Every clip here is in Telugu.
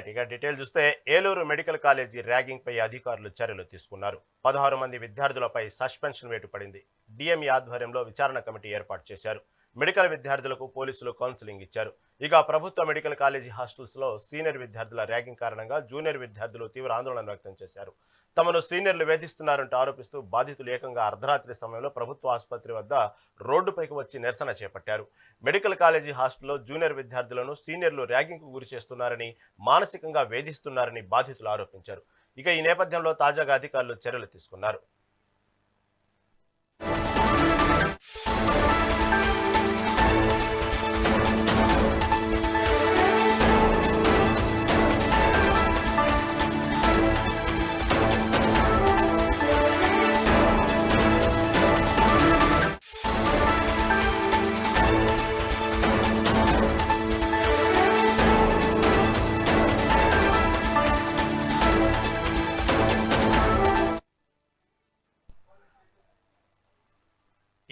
రైట్ ఇక డీటెయిల్ చూస్తే ఏలూరు మెడికల్ కాలేజీ ర్యాగింగ్ పై అధికారులు చర్యలు తీసుకున్నారు. పదహారు మంది విద్యార్థులపై సస్పెన్షన్ వేటు పడింది. డిఎంఈ ఆధ్వర్యంలో విచారణ కమిటీ ఏర్పాటు చేశారు. మెడికల్ విద్యార్థులకు పోలీసులు కౌన్సిలింగ్ ఇచ్చారు. ఇక ప్రభుత్వ మెడికల్ కాలేజీ హాస్టల్స్లో సీనియర్ విద్యార్థుల ర్యాగింగ్ కారణంగా జూనియర్ విద్యార్థులు తీవ్ర ఆందోళన వ్యక్తం చేశారు. తమను సీనియర్లు వేధిస్తున్నారంటూ ఆరోపిస్తూ బాధితులు ఏకంగా అర్ధరాత్రి సమయంలో ప్రభుత్వ ఆసుపత్రి వద్ద రోడ్డుపైకి వచ్చి నిరసన చేపట్టారు. మెడికల్ కాలేజీ హాస్టల్లో జూనియర్ విద్యార్థులను సీనియర్లు ర్యాగింగ్కు గురి చేస్తున్నారని మానసికంగా వేధిస్తున్నారని బాధితులు ఆరోపించారు. ఇక ఈ నేపథ్యంలో తాజాగా అధికారులు చర్యలు తీసుకున్నారు.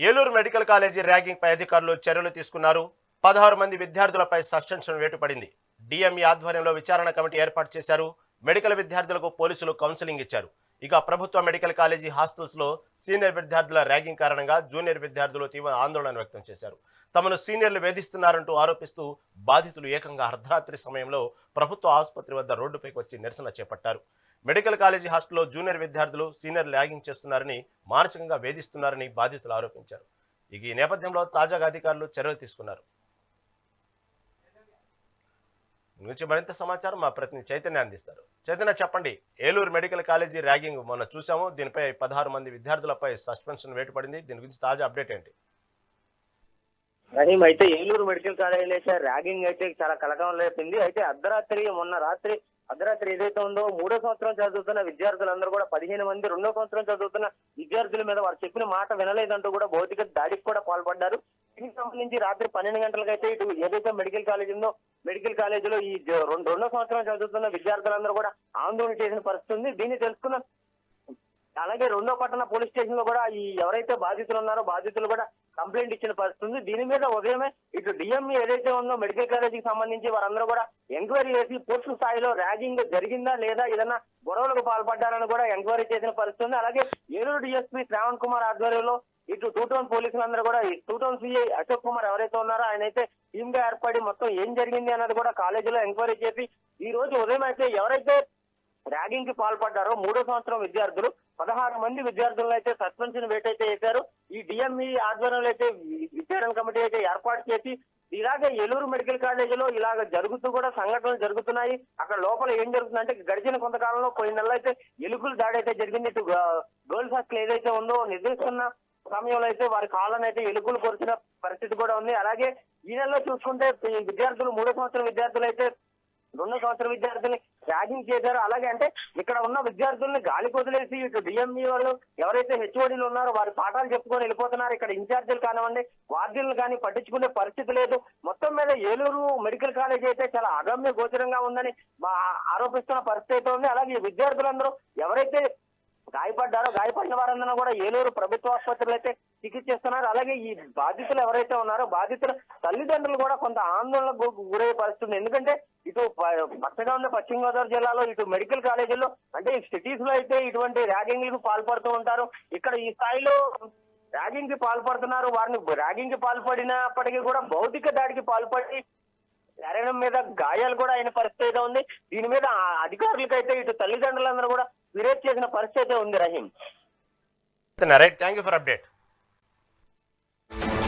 ఏలూరు మెడికల్ కాలేజీ ర్యాగింగ్ పై అధికారులు చర్యలు తీసుకున్నారు. పదహారు మంది విద్యార్థులపై సస్పెన్షన్ వేటుపడింది. డిఎంఈ ఆధ్వర్యంలో విచారణ కమిటీ ఏర్పాటు చేశారు. మెడికల్ విద్యార్థులకు పోలీసులు కౌన్సిలింగ్ ఇచ్చారు. ఇక ప్రభుత్వ మెడికల్ కాలేజీ హాస్టల్స్లో సీనియర్ విద్యార్థుల ర్యాగింగ్ కారణంగా జూనియర్ విద్యార్థులు తీవ్ర ఆందోళన వ్యక్తం చేశారు. తమను సీనియర్లు వేధిస్తున్నారంటూ ఆరోపిస్తూ బాధితులు ఏకంగా అర్ధరాత్రి సమయంలో ప్రభుత్వ ఆసుపత్రి వద్ద రోడ్డుపైకి వచ్చి నిరసన చేపట్టారు. మెడికల్ కాలేజీ హాస్టల్లో జూనియర్ విద్యార్థులు సీనియర్ ర్యాగింగ్ చేస్తున్నారని మానసికంగా వేధిస్తున్నారని బాధితులు ఆరోపించారు. ఇక ఈ నేపథ్యంలో తాజాగా అధికారులు చర్యలు తీసుకున్నారు. నుంచి మరింత సమాచారం మా ప్రతినిధి చైతన్య అందిస్తారు. చైతన్య చెప్పండి. ఏలూరు మెడికల్ కాలేజీ ర్యాగింగ్ మొన్న చూసాము దీనిపై పదహారు మంది విద్యార్థులపై సస్పెన్షన్ వేటు పడింది దీని గురించి తాజా అప్డేట్ ఏంటి? రహీం అయితే ఏలూరు మెడికల్ కాలేజీలో అయితే ర్యాగింగ్ అయితే చాలా కలకలం లేపింది. అయితే అర్ధరాత్రి మొన్న రాత్రి అర్ధరాత్రి ఏదైతే ఉందో మూడో సంవత్సరం చదువుతున్న విద్యార్థులందరూ కూడా పదిహేను మంది రెండో సంవత్సరం చదువుతున్న విద్యార్థుల మీద వారు చెప్పిన మాట వినలేదంటూ కూడా భౌతిక దాడికి కూడా పాల్పడ్డారు. దీనికి సంబంధించి రాత్రి పన్నెండు గంటలకైతే ఇటు ఏదైతే మెడికల్ కాలేజ్ ఉందో మెడికల్ కాలేజీలో ఈ రెండో సంవత్సరం చదువుతున్న విద్యార్థులందరూ కూడా ఆందోళన చేసిన పరిస్థితి ఉంది. దీన్ని తెలుసుకున్న అలాగే రెండో పట్టణ పోలీస్ స్టేషన్లో కూడా ఈ ఎవరైతే బాధితులు ఉన్నారో బాధితులు కూడా కంప్లైంట్ ఇచ్చిన పరిస్థితి ఉంది దీని మీద ఉదయమే ఇటు డిఎంఈ ఏదైతే ఉందో మెడికల్ కాలేజీకి సంబంధించి వారందరూ కూడా ఎంక్వైరీ చేసి పూర్తి స్థాయిలో ర్యాగింగ్ జరిగిందా లేదా ఏదైనా గొడవలకు పాల్పడ్డారని కూడా ఎంక్వైరీ చేసిన పరిస్థితి ఉంది అలాగే ఏలూరు డిఎస్పీ శ్రావణ్ కుమార్ ఆధ్వర్యంలో ఇటు టూ టౌన్ పోలీసులందరూ కూడా ఈ two town CI Ashok Kumar ఎవరైతే ఉన్నారో ఆయన అయితే టీమ్గా ఏర్పడి మొత్తం ఏం జరిగింది అన్నది కూడా కాలేజీలో ఎంక్వైరీ చేసి ఈ రోజు ఉదయం అయితే ఎవరైతే ర్యాగింగ్కి పాల్పడ్డారో. మూడో సంవత్సరం విద్యార్థులు. పదహారు మంది విద్యార్థులను అయితే సస్పెన్షన్ వేట్ అయితే వేశారు. ఈ డిఎంఈ ఆధ్వర్యంలో అయితే విచారణ కమిటీ అయితే ఏర్పాటు చేసి ఇలాగే ఏలూరు మెడికల్ కాలేజీలో ఇలాగ జరుగుతూ కూడా సంఘటనలు జరుగుతున్నాయి. అక్కడ లోపల ఏం జరుగుతుందంటే గడిచిన కొంతకాలంలో కొన్ని నెలలు అయితే ఎలుకలు దాడి అయితే జరిగింది. ఇటు గర్ల్స్ హాస్టల్ ఏదైతే ఉందో నిర్దేశిస్తున్న సమయంలో అయితే వారి కాళ్ళను అయితే ఎలుకలు కొరిచిన పరిస్థితి కూడా ఉంది. అలాగే ఈ నెలలో చూసుకుంటే విద్యార్థులు మూడో సంవత్సరం విద్యార్థులు అయితే రెండో సంవత్సరం విద్యార్థుల్ని ర్యాగింగ్ చేశారు. అలాగే అంటే ఇక్కడ ఉన్న విద్యార్థుల్ని గాలి వదిలేసి ఇటు డిఎంఈ వాళ్ళు ఎవరైతే హెచ్ఓడీలు ఉన్నారో వారి పాఠాలు చెప్పుకొని వెళ్ళిపోతున్నారు. ఇక్కడ ఇన్ఛార్జీలు కానివ్వండి వార్డులను కానీ పట్టించుకునే పరిస్థితి లేదు. మొత్తం మీద ఏలూరు మెడికల్ కాలేజ్ అయితే చాలా అగమ్య గోచరంగా ఉందని ఆరోపిస్తున్న పరిస్థితి అయితే ఉంది. అలాగే ఈ విద్యార్థులందరూ ఎవరైతే గాయపడ్డారో గాయపడిన వారందరూ కూడా ఏలూరు ప్రభుత్వ ఆసుపత్రులు అయితే చికిత్స చేస్తున్నారు. అలాగే ఈ బాధితులు ఎవరైతే ఉన్నారో బాధితుల తల్లిదండ్రులు కూడా కొంత ఆందోళనకు గురయ్యే పరిస్థితుంది ఎందుకంటే ఇటు పచ్చగా ఉన్న పశ్చిమ గోదావరి జిల్లాలో ఇటు మెడికల్ కాలేజీల్లో అంటే సిటీస్లో అయితే ఇటువంటి ర్యాగింగ్కు పాల్పడుతూ ఉంటారు. ఇక్కడ ఈ స్థాయిలో ర్యాగింగ్కి పాల్పడుతున్నారు. వారిని ర్యాగింగ్కి పాల్పడినప్పటికీ కూడా భౌతిక దాడికి పాల్పడి శరీరం మీద గాయాలు కూడా అయిన పరిస్థితి అయితే ఉంది. దీని మీద అధికారులకైతే ఇటు తల్లిదండ్రులందరూ కూడా ఫిర్యాదు చేసిన పరిస్థితి అయితే ఉంది Rahim. Right thank you for update you